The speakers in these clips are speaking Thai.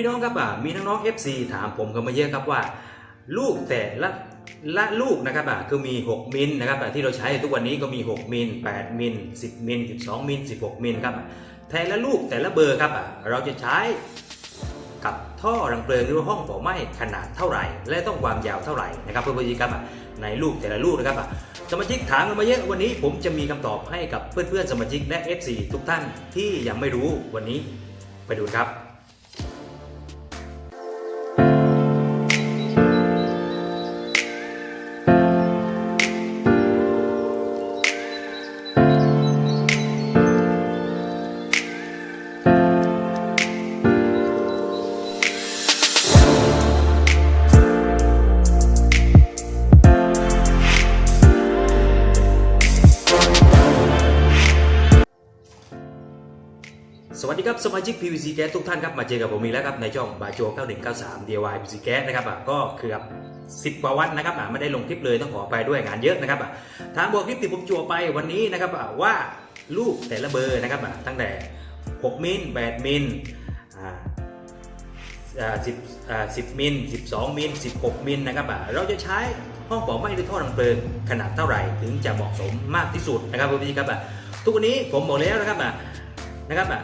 พี่น้องครับอะมีน้องๆ FC ถามผมกันมาเยอะครับว่า ลูกแต่ละละลูกนะครับอะคือมี 6 มิลนะครับอะที่เราใช้ทุกวันนี้ก็มี 6 มิล 8 มิล 10 มิล 12 มิล 16 มิลครับแต่ละลูกแต่ละเบอร์ครับอะเราจะใช้กับท่อรังเพลิงหรือว่าห้องเผาไหม้ขนาดเท่าไหร่ และต้องความยาวเท่าไหร่นะครับเพื่อนๆครับอะในลูกแต่ละลูกนะครับอะสมาชิกถามกันมาเยอะวันนี้ผมจะมีคำตอบให้กับเพื่อนๆสมาชิกและ FC ทุกท่านที่ยังไม่รู้วันนี้ไปดูครับ ครับสมาชิก PVC Gas ทุกท่านครับมาเจอกับผมอีกแล้วครับในช่องบาโจ9193 DIY PVC Gas นะครับอะก็เกือบ10กว่าวันนะครับอะไม่ได้ลงคลิปเลยต้องขอไปด้วยงานเยอะนะครับอะทางบอกคลิปที่ผมจัวไปวันนี้นะครับอะว่าลูกแต่ละเบอร์นะครับอะตั้งแต่ 6 มิล 8 มิลอ่าอ่า10อ่า10มิล 12 มิล 16 มิลนะครับอะเราจะใช้ห้องป่าไม้หรือท่อดังเพลิงขนาดเท่าไหร่ถึงจะเหมาะสมมากที่สุดนะครับพี่ครับอะทุกวันนี้ผมบอกแล้วนะครับอะนะครับอะ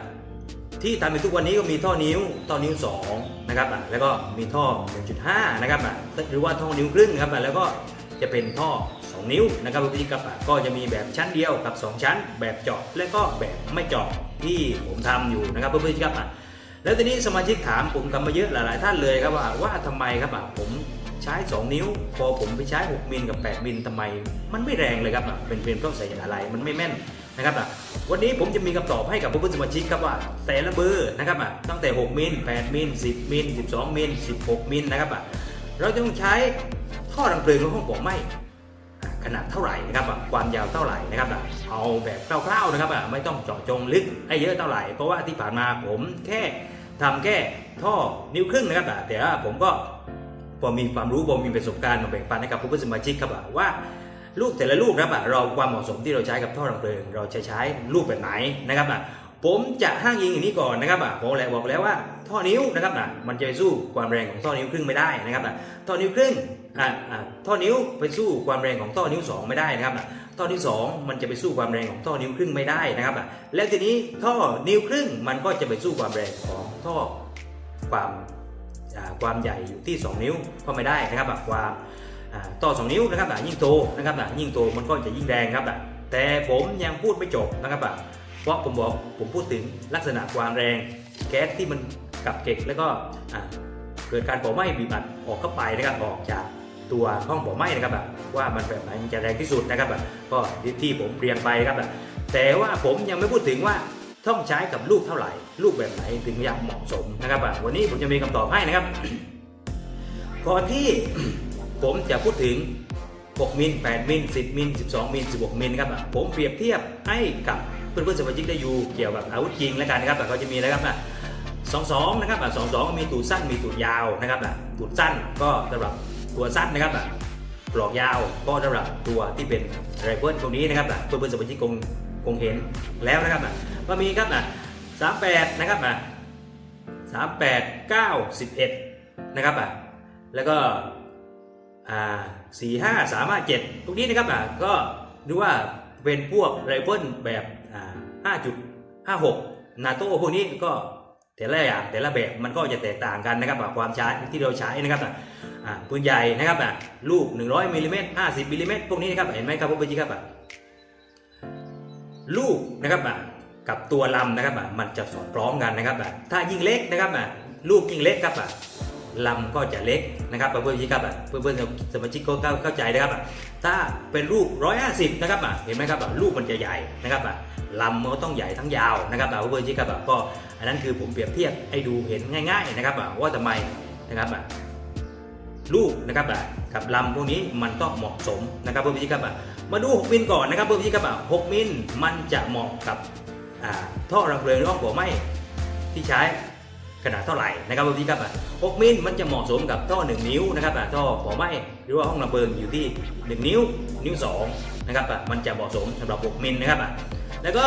ที่ทำในทุกวันนี้ก็มีท่อนิ้ว ท่อนิ้ว2นะครับอะแล้วก็มีท่อ 1.5 นะครับอะหรือว่าท่อนิ้วครึ่งครับอะแล้วก็จะเป็นท่อ 2 นิ้วนะครับวิธีกับอะก็จะมีแบบชั้นเดียวกับ 2 ชั้น แบบเจาะและก็แบบไม่เจาะที่ผมทำอยู่นะครับเพื่อนๆครับอะแล้วทีนี้สมาชิกถามผมกันมาเยอะหลายๆท่านเลยครับว่าว่าทำไมครับอะผมใช้ 2 นิ้ว พอผมไปใช้ 6 มิลกับ 8 มิลทำไม มันไม่แรงเลยครับอะเป็นเป็นเพราะใส่อะไรมันไม่แม่น นะครับอะวันนี้ผมจะมีคำตอบให้กับเพื่อนสมาชิกครับว่าแต่ละเบอร์นะครับอะตั้งแต่ 6 มิล 8 มิล 10 มิล 12 มิล 16 มิลนะครับอะเราจะต้องใช้ท่อดังเพลิงในห้องปองไหมขนาดเท่าไหร่นะครับอะความยาวเท่าไหร่นะครับอะเอาแบบคร่าวๆนะครับอะไม่ต้องเจาะจงลึกให้เยอะเท่าไหร่เพราะว่าที่ผ่านมาผมแค่ทำแค่ท่อนิ้วครึ่งนะครับอะแต่ผมก็พอมีความรู้พอมีประสบการณ์มาแบ่งปันให้กับเพื่อนๆสมาชิกครับว่า ลูกแต่ละลูกนะครับอะเราความเหมาะสมที่เราใช้กับท่อดังเพลิงเราจะใช้ลูกแบบไหนนะครับอะผมจะห้างยิงอย่างนี้ก่อนนะครับอะผมแหละบอกแล้วว่าท่อนิ้วนะครับอะมันจะไปสู้ความแรงของท่อนิ้วครึ่งไม่ได้นะครับอะท่อนิ้วครึ่งอะอะท่อนิ้วไปสู้ความแรงของท่อนิ้วสองไม่ได้นะครับอะท่อนิ้วสองมันจะไปสู้ความแรงของท่อนิ้วครึ่งไม่ได้นะครับอะแล้วทีนี้ท่อนิ้วครึ่งมันก็จะไปสู้ความแรงของท่อความอ่าความใหญ่อยู่ที่ 2 นิ้วก็ไม่ได้นะครับอะความ อ่าต่อ2นิ้วนะครับยิ่งโตนะครับยิ่งโตมันก็จะยิ่งแรงครับแต่ผมยังพูดไม่จบนะครับเพราะผมบอกผมพูดถึงลักษณะความแรงแก๊สที่มันกับเก็กแล้วก็เกิดการเผาไหม้บีบัดออกเข้าไปนะครับออกจากตัวห้องเผาไหม้นะครับว่ามันแบบไหนมันจะแรงที่สุดนะครับก็ที่ผมเรียนไปครับแต่ว่าผมยังไม่พูดถึงว่าต้องใช้กับลูกเท่าไหร่ลูกแบบไหนถึงจะเหมาะสมนะครับวันนี้ผมจะมีคำตอบให้นะครับก่อนที่ ผมจะพูดถึง 6 มิล 8 มิล 10 มิล 12 มิล 16 มิลนะครับผมเปรียบเทียบให้กับเพื่อนๆสมาชิกได้อยู่เกี่ยวกับอาวุธจริงแล้วกันนะครับอ่เขาจะมีนะครับอะ22นะครับอะ22มีตูดสั้นมีตูดยาวนะครับตูดสั้นก็สำหรับตัวสั้นนะครับปลอกยาวก็สำหรับตัวที่เป็นไรเฟิลตรงนี้นะครับอะเพื่อนๆสมาชิกคงคงเห็นแล้วนะครับอะก็มีครับ38นะครับ38 9 11นะครับแล้วก็ อ่าสี่ห้าสามห้าเจ็ดตรงนี้นะครับอะก็ดูว่าเป็นพวกไรเฟิลแบบอ่าห้าจุดห้าหกนาโต้พวกนี้ก็แต่ละอย่างแต่ละแบบมันก็จะแตกต่างกันนะครับความใช้ที่เราใช้นะครับอ่าปืนใหญ่นะครับอะลูก 100มิลลิเมตร50มิลลิเมตรพวกนี้นะครับเห็นไหมครับพวกนี้ครับอะลูกนะครับอะกับตัวลำนะครับอะมันจะสอดคล้องกันนะครับอะถ้ายิ่งเล็กนะครับอะลูกยิ่งเล็กครับอะ ลำก็จะเล็กนะครับเพื่อนๆครับเพื่อนๆสมาชิกก็เข้าใจนะครับถ้าเป็นลูก 150 นะครับเห็นไหมครับลูกมันจะใหญ่นะครับลำมันก็ต้องใหญ่ทั้งยาวนะครับอะเพื่อนๆครับอ่ก็อันนั้นคือผมเปรียบเทียบให้ดูเห็นง่าย ๆนะครับว่าทำไมนะครับอะลูกนะครับกับลำพวกนี้มันต้องเหมาะสมนะครับเพื่อนๆครับอะมาดู 6 มิลก่อนนะครับเพื่อนๆครับอะ6มิลมันจะเหมาะกับท่อรังเพลิงหรือห้องหัวไหม้ที่ใช้ ขนาดเท่าไหร่นะครับพี่ครับอะ6มิลมันจะเหมาะสมกับท่อ 1 นิ้วนะครับอะท่อขอไหม้หรือว่าห้องระเบิงอยู่ที่ 1 นิ้ว นิ้ว2นะครับอะมันจะเหมาะสมสำหรับ 6มิลนะครับอะแล้วก็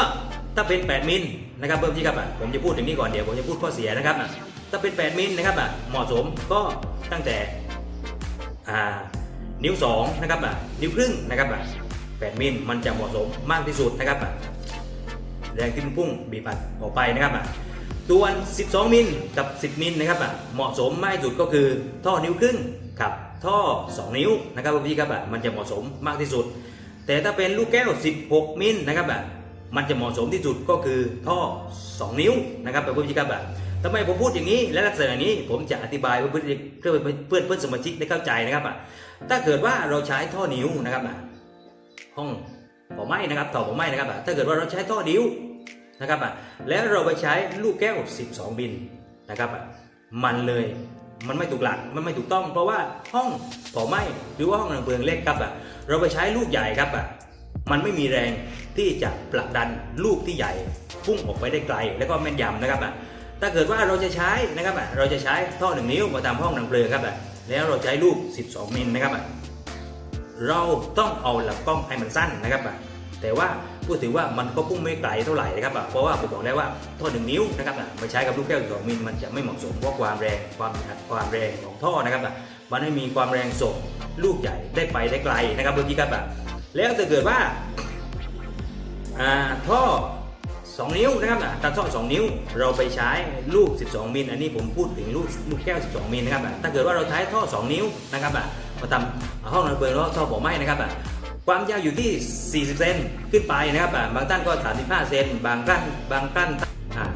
ถ้าเป็น 8 มิลนะครับเพิ่มที่ครับอะผมจะพูดถึงนี้ก่อนเดี๋ยวผมจะพูดข้อเสียนะครับอะถ้าเป็น 8 มิลนะครับอะเหมาะสมก็ตั้งแต่อ่านิ้ว2นะครับอะนิ้วครึ่งนะครับอะ8มิลมันจะเหมาะสมมากที่สุดนะครับอะแรงที่มันพุ่งบีบอัดออกไปนะครับ อะส่ว12 มิลกับ 10 มิลนะครับอะเหมาะสมมากที่สุดก็คือท่อนิ้วครึ่งกับท่อ 2 นิ้วนะครับพี่ครับอะมันจะเหมาะสมมากที่สุด แต่ถ้าเป็นลูกแก้ว 16 มิลนะครับอะมันจะเหมาะสมที่สุดก็คือท่อ 2 นิ้วนะครับแบบพี่ครับอะทำไมผมพูดอย่างนี้และลักษณะนี้ผมจะอธิบายเพื่อเพื่อเพื่อนเพื่อนสมาชิกได้เข้าใจนะครับอะถ้าเกิดว่าเราใช้ท่อนิ้วนะครับอะห้องผมไม่นะครับต่อผมไม่นะครับอะถ้าเกิดว่าเราใช้ท่อนิ้ว นะครับอะแล้วเราไปใช้ลูกแก้ว 12มิลนะครับอะมันเลยมันไม่ถูกหลักมันไม่ถูกต้อง เพราะว่าห้องเผาไหม้หรือว่าห้องน้ำเบืองเล็กครับอะเราไปใช้ลูกใหญ่ครับอะมันไม่มีแรงที่จะผลักดันลูกที่ใหญ่พุ่งออกไปได้ไกล แล้วก็แม่นยำนะครับอะถ้าเกิดว่าเราจะใช้นะครับอะเราจะใช้ท่อหนึ่งนิ้วมาตามห้องน้ำเปลืองครับอะแล้วเราใช้ลูก 12 มิลนะครับอะเราต้องเอาหลักกล้องให้มันสั้นนะครับอะแต่ว่า พูดถึงว่ามันก็พุ่งไม่ไกลเท่าไหร่นะครับอะเพราะว่าผมบอกแล้วว่าท่อหนึ่งนิ้วนะครับอะมาใช้กับลูกแก้ว12มิลมันจะไม่เหมาะสมเพราะความแรงความความแรงของท่อนะครับอะมันไม่มีความแรงส่งลูกใหญ่ได้ไปได้ไกลนะครับเมื่อกี้ครับแล้วถ้าเกิดว่าอ่าท่อ2 นิ้วนะครับอะตัดท่อ2นิ้วเราไปใช้ลูก 12 มิล อันนี้ผมพูดถึงลูกลูกแก้ว 12 มิลนะครับอะถ้าเกิดว่าเราใช้ท่อ 2 นิ้วนะครับอะมาทำห้องน้ำเบิร์แล้วท่อผมไหม้นะครับอะ ความยาวอยู่ที่ 40 เซนขึ้นไปนะครับบางท่านก็ 35 เซนบางท่านบางท่าน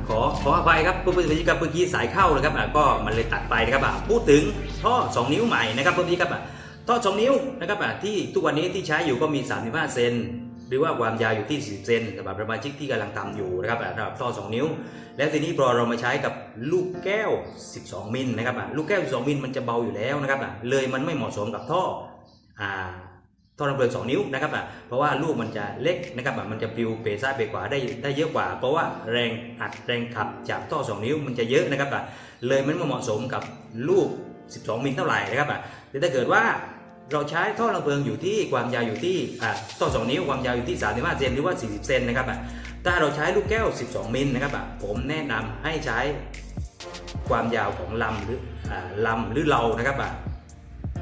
ขอขออภัยครับเพื่อนๆกับเมื่อกี้สายเข้านะครับก็มันเลยตัดไปนะครับพูดถึงท่อ 2 นิ้วใหม่นะครับเพื่อนๆครับอะท่อ 2 นิ้วนะครับที่ทุกวันนี้ที่ใช้อยู่ก็มี 35 เซนหรือว่าความยาวอยู่ที่40เซนสำหรับสมาชิกที่กำลังทำอยู่นะครับอะสำหรับท่อ 2 นิ้ว แล้วทีนี้พอเรามาใช้กับลูกแก้ว 12 มิลนะครับลูกแก้ว 12 มิลมันจะเบาอยู่แล้วนะครับเลยมันไม่เหมาะสมกับท่อ ท่อน้ำเพลิง2นิ้วนะครับอะเพราะว่าลูกมันจะเล็กนะครับอะมันจะปลิวเปซ้ายไปขวาได้ได้เยอะกว่า เพราะว่าแรงอัดแรงขับจากท่อ2นิ้วมันจะเยอะนะครับอะเลยมันม่เหมาะสมกับลูก 12 มิลเท่าไหร่นะครับอะแต่ถ้าเกิดว่าเราใช้ท่อระเบิงอยู่ที่ความยาวอยู่ที่อ่าท่อ2นิ้วความยาวอยู่ที่ 35 เซนหรือว่า 40 เซนนะครับอะถ้าเราใช้ลูกแก้ว 12 มิลนะครับอะผมแนะนำให้ใช้ความยาวของลำหรืออ่าลำหรือเรานะครับอะ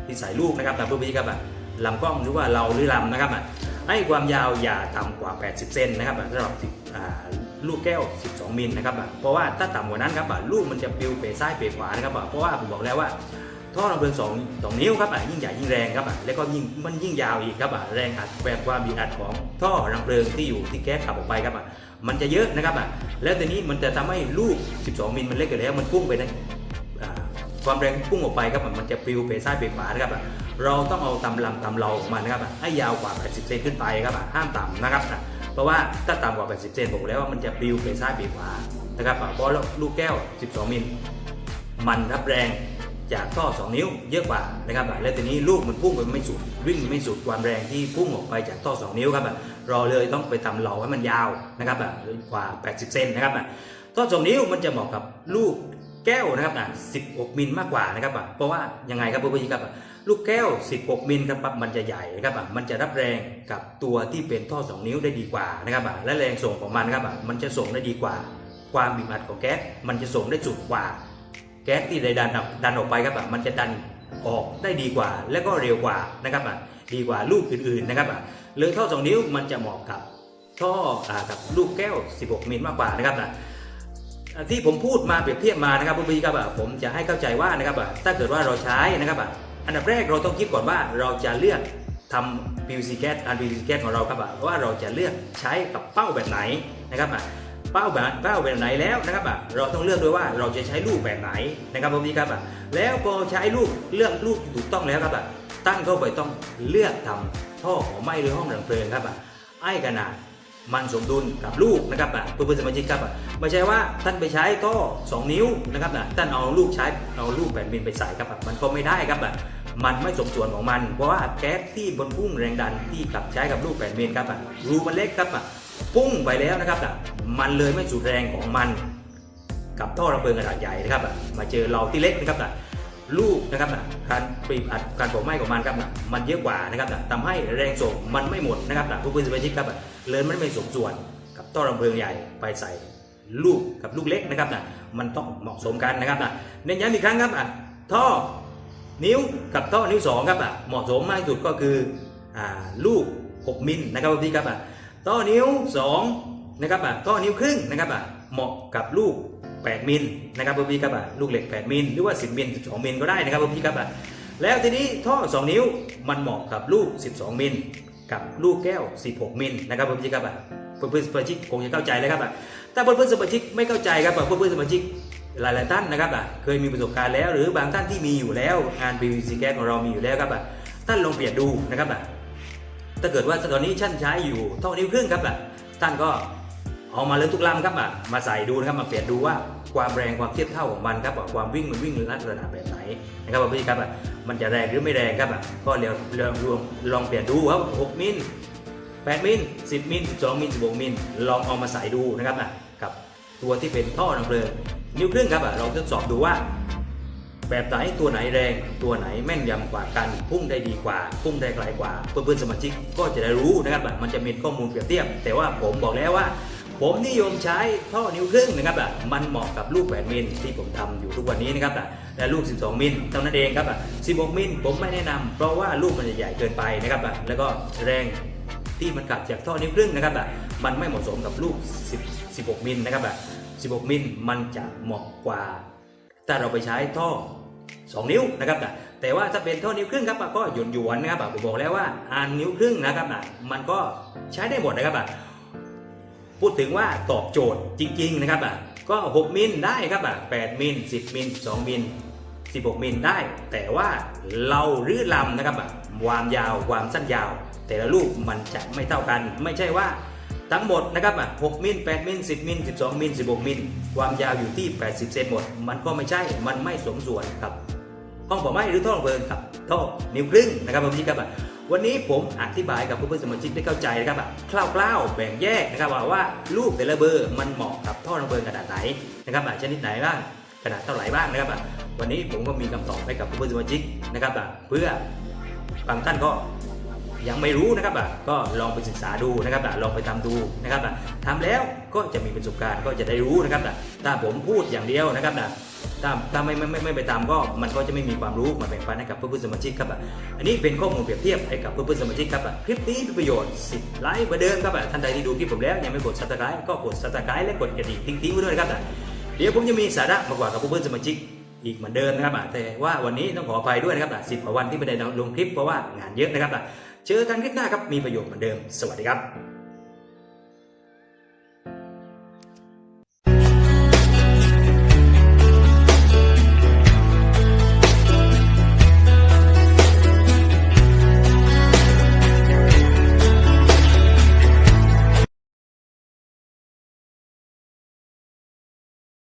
ที่ใส่ลูกนะครับนะเพื่อนๆครับอะ ลำกล้องหรือว่าเราหรือลำนะครับอะให้ความยาวอย่าต่ำกว่า 80 เซนนะครับสำหรับลูกแก้ว 12 มิลนะครับเพราะว่าถ้าต่ำกว่านั้นครับลูกมันจะปลิวเปซ้ายเปขวานะครับเพราะว่าผมบอกแล้วว่าท่อระเบิงสองสองนิ้วครับอะยิ่งใหญ่ยิ่งแรงครับอะแล้วก็ยิ่งมันยิ่งยาวอีกครับอะแรงอัดแรงความบีบอัดของท่อรังเพลิงที่อยู่ที่แก๊สขับออกไปครับอะมันจะเยอะนะครับอะแล้วทีนี้มันจะทำให้ลูก 12 มิลมันเล็กอยู่แล้วมันพุ่งไปในความแรงพุ่งออกไปครับอะมันจะปลิวไปซ้ายไปขวานะครับอะ เราต้องเอาตำลำตำเราของมันะครับให้ยาวกว่า 80 เซนขึ้นไปครับห้ามต่ำนะครับอะเพราะว่าถ้าต่ำกว่า 80 เซนบอกแล้วว่ามันจะปลิวไปซ้ายไปขวานะครับเพราะลูกแก้ว 12 มิลมันรับแรงจากท่อ 2 นิ้วเยอะกว่านะครับและทีนี้ลูกมันพุ่งไปไม่สุดวิ่งไม่สุดความแรงที่พุ่งออกไปจากท่อ 2 นิ้วครับเราเลยต้องไปทำเหลาให้มันยาวนะครับกว่า 80 เซนนะครับท่อ 2 นิ้วมันจะเหมาะกับลูกแก้วนะครับ16มิลมากกว่านะครับเพราะว่ายังไงครับเพื่อนๆครับ ลูกแก้ว 16 มิลครับมันจะใหญ่นะครับมันจะรับแรงกับตัวที่เป็นท่อ 2 นิ้วได้ดีกว่านะครับและแรงส่งของมันครับมันจะส่งได้ดีกว่า ความบีบอัดของแก๊สมันจะส่งได้สุดกว่า แก๊สที่ได้ดันออกดันออกไปครับมันจะดันออกได้ดีกว่า และก็เร็วกว่านะครับดีกว่าลูกอื่นๆนะครับเลยท่อ 2 นิ้วมันจะเหมาะกับท่อกับลูกแก้ว 16 มิลมากกว่านะครับอะที่ผมพูดมาเปรียบเทียบมานะครับพี่ครับผมจะให้เข้าใจว่านะครับถ้าเกิดว่าเราใช้นะครับ อันดับแรกเราต้องคิดก่อนว่าเราจะเลือกทำ PVC แก๊สอัน PVC แก๊สของเราครับว่าเราจะเลือกใช้กับเป้าแบบไหนนะครับอะเป้าแบบเป้าแบบไหนแล้วนะครับอะเราต้องเลือกด้วยว่าเราจะใช้ลูกแบบไหนนะครับผมพี่ครับอะแล้วพอใช้ลูกเลือกลูกถูกต้องแล้วครับอะตั้งเข้าไปต้องเลือกทำท่อของไม้หรือห้องดังเพลิงครับอะไอ้ขนาดมันสมดุลกับลูกนะครับอะเพื่อนๆสมาชิกครับอะไม่ใช่ว่าท่านไปใช้ท่อ2 นิ้วนะครับอะท่านเอาลูกใช้เอาลูกแผ่นมินไปใส่ครับอะมันก็ไม่ได้ครับอะ มันไม่สมส่วนของมัน เพราะว่าแก๊สที่บนพุ่งแรงดันที่กับใช้กับลูกแผ่นเมินครับอะรูมันเล็กครับอะพุ่งไปแล้วนะครับอะมันเลยไม่สุดแรงของมัน กับท่อระเบิดขนาดใหญ่นะครับอะมาเจอเราที่เล็กนะครับอะลูกนะครับอะการปรีบอัดการเผาไหม้ของมันครับอะมันเยอะกว่านะครับอะทำให้แรงส่งมันไม่หมดนะครับอะผู้พื้นสมาชิกครับอะเลยมันไม่สมส่วนกับท่อระเบิดใหญ่ไปใส่ลูกกับลูกเล็กนะครับนะมันต้องเหมาะสมกันนะครับนะเน้นย้ำอีกครั้งครับอะท่อ นิ้วกับท่อนิ้วสองครับอะเหมาะสมมากที่สุดก็คืออ่าลูก 6 มิลนะครับพี่ครับอะท่อนิ้ว2นะครับอะท่อนิ้วครึ่งนะครับอะเหมาะกับลูก 8 มิลนะครับพี่ครับอะลูกเหล็ก 8 มิลหรือว่า 10 มิล12 มิลก็ได้นะครับพี่ครับอะแล้วทีนี้ท่อ 2 นิ้วมันเหมาะกับลูก 12 มิลกับลูกแก้ว 16 มิลนะครับพี่ครับอะเพื่อนๆสมาชิกคงจะเข้าใจแล้วครับอะถ้าเพื่อนๆสมาชิกไม่เข้าใจครับอะเพื่อนๆสมาชิก หลาย ๆ ท่านนะครับอะเคยมีประสบการณ์แล้ว หรือบางท่านที่มีอยู่แล้วงาน PVC gas ของเรามีอยู่แล้วครับอะท่านลองเปลี่ยนดูนะครับอะถ้าเกิดว่าตอนนี้ท่านใช้อยู่เท่านิ้วครึ่งครับอะท่านก็เอามาเลยทุกลำครับอะมาใส่ดูนะครับมาเปลี่ยนดูว่าความแรงความเทียบเท่าของมันครับอ่ความวิ่งมันวิ่งลักษณะแบบไหนนะครับพี่ครับอะมันจะแรงหรือไม่แรงครับอะก็เดี๋ยลองลองลองเปลี่ยนดูครับ6มิล8มิล10มิล12มิล16มิลลองเอามาใส่ดูนะครับอะกับตัวที่เป็นท่อน้ำเพลิง นิ้วครึ่งครับอะลองทดสอบดูว่า แบบไหนตัวไหนแรง ตัวไหนแม่นยำกว่ากัน พุ่งได้ดีกว่า พุ่งได้ไกลกว่า เพื่อนๆสมาชิกก็จะได้รู้นะครับมันจะมีข้อมูลเปรียบเทียบ แต่ว่าผมบอกแล้วว่า ผมนิยมใช้ท่อนิ้วครึ่งนะครับมันเหมาะกับลูก8มิลที่ผมทำอยู่ทุกวันนี้นะครับและลูก 12 มิลเท่านั้นเองครับ16มิลผมไม่แนะนำเพราะว่าลูกมันจะใหญ่เกินไปนะครับแล้วก็แรงที่มันกลับจากท่อนิ้วครึ่งนะครับมันไม่เหมาะสมกับลูก 10 16 มิลนะครับ 16 มิลมันจะเหมาะกว่า ถ้าเราไปใช้ท่อ 2 นิ้วนะครับนะแต่ว่าถ้าเป็นท่อนิ้วครึ่งครับก็หย่นหยวนนะครับผมบอกแล้วว่าอ่านนิ้วครึ่งนะครับนะมันก็ใช้ได้หมดนะครับพูดถึงว่าตอบโจทย์จริง ๆ นะครับก็ 6 มิลได้ครับ8มิล10 มิล2มิล16 มิลได้ แต่ว่าเรารื้อลำนะครับความยาวความสั้นยาว แต่ละลูกมันจะไม่เท่ากัน ไม่ใช่ว่า ทั้งหมดนะครับอะ6มิล8มิล10มิล12มิล16มิลความยาวอยู่ที่ 80 เซนหมด มันก็ไม่ใช่ มันไม่สมส่วนครับห้องเป่าไม้หรือท่อระเพลิงครับท่อนิ้วครึ่งนะครับพี่ครับอะวันนี้ผมอธิบายกับเพื่อนๆสมาชิกได้เข้าใจนะครับอะคร่าวๆแบ่งแยกนะครับว่าว่าลูกแต่ละเบอร์มันเหมาะกับท่อระเพลิงขนาดไหนนะครับอะชนิดไหนบ้างขนาดเท่าไหร่บ้างนะครับอะวันนี้ผมก็มีคำตอบให้กับเพื่อนๆสมาชิกนะครับอะเพื่อบางท่านก็ ยังไม่รู้นะครับอะก็ลองไปศึกษาดูนะครับอะลองไปทำดูนะครับอะทำแล้วก็จะมีประสบการณ์ก็จะได้รู้นะครับอะถ้าผมพูดอย่างเดียวนะครับอะถ้าถ้าไม่ไม่ไม่ไปตามก็มันก็จะไม่มีความรู้มาแบ่งปันให้กับเพื่อนๆสมาชิกครับอะอันนี้เป็นข้อมูลเปรียบเทียบให้กับเพื่อนๆสมาชิกครับอะคลิปนี้มีประโยชน์10ไลค์เหมือนเดิมครับอะท่านใดที่ดูคลิปผมแล้วยังไม่กด subscribe ก็กด subscribe และกดกระดิ่งทิ้งๆไว้ด้วยนะครับอะเดี๋ยวผมจะมีสาระมากกว่ากับเพื่อนๆสมาชิก อีกเหมือนเดิมนะครับแต่ว่าวันนี้ต้องขออภัยด้วยนะครับสิบกว่าวันที่ไม่ได้ลงคลิปเพราะว่างานเยอะนะครับเจอกันคลิปหน้าครับมีประโยชน์เหมือนเดิม สวัสดีครับ